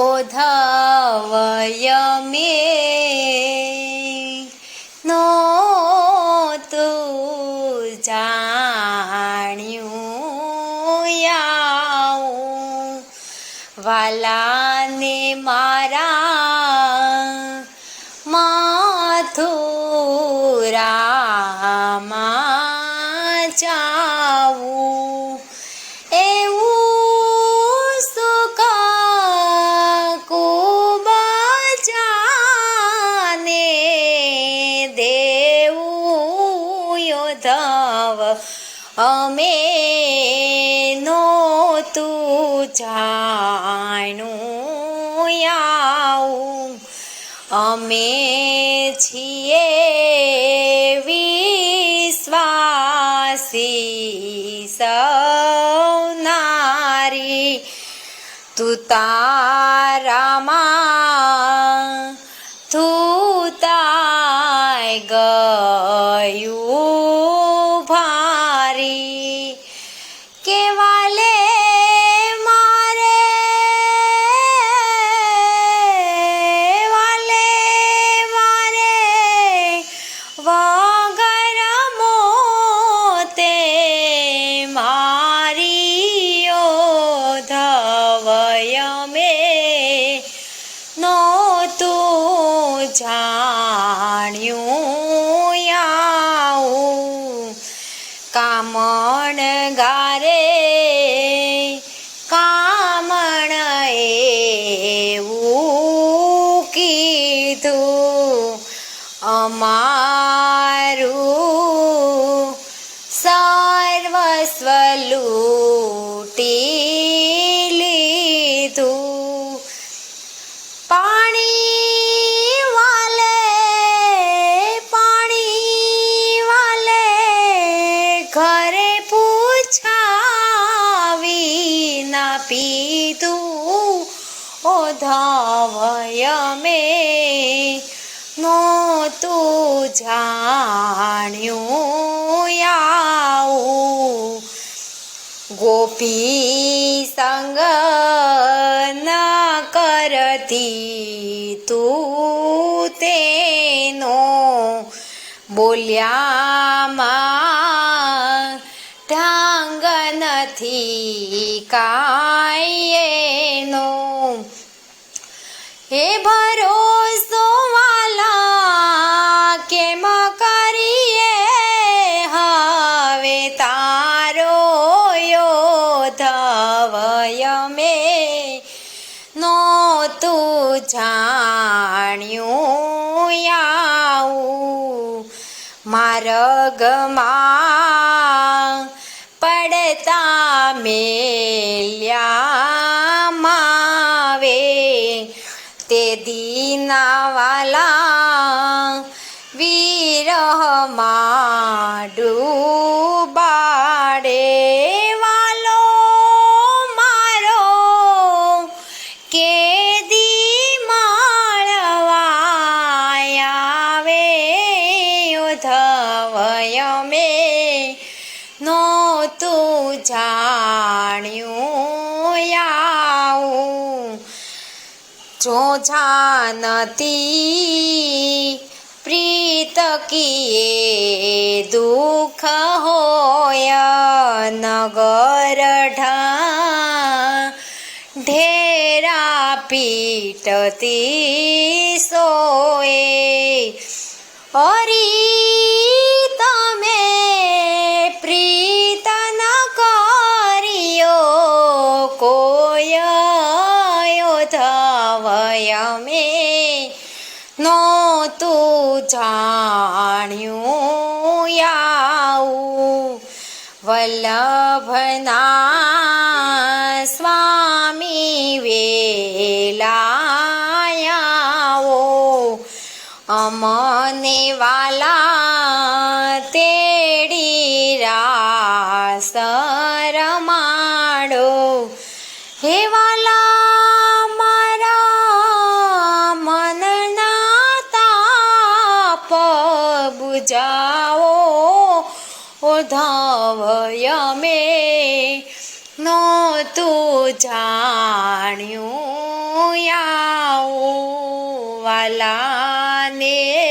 ઓધવય મે નહોતું જાણ્યું યાઉં વાલાને મારા યોધવ અમે નહોતું જાણું આવું અમે છીએ વિશ્વાસી સૌનારી. તું તારામાં તું તાય ગયું. ગારે કામણ એવું કીધું અમારું સર્વસ્વ લૂટી ધવય મે નહોતું જાણ્યું આવું ગોપી સંગ ન કરતી તું તેનો બોલ્યામાં ઢાંગ નથી કાંઈ એનો. હે ભરોસો વાલા, કેમ કરીએ હવે તારો યોધવય મે નહોતું જાણ્યું આવું માર્ગમાં પડતા મેલ્યા તે દીનાવાલા વિરહમાં ડૂબાડે મારો કે દી માળવાયાવે ધવય મે નહોતું જાણ્યું આવું જો જાનતી પ્રીત કિયે દુઃખ હોય નગર ઢા ઢેરા પીટતી સોએ. હરી ધવય મે નહોતું જાણ્યું આવું વલ્લભના સ્વામી વેલાયાઓ અમને વાલા તેડી રાસ રમાડો હે વાલા વયમે નહોતું જાણ્યું વાલાને.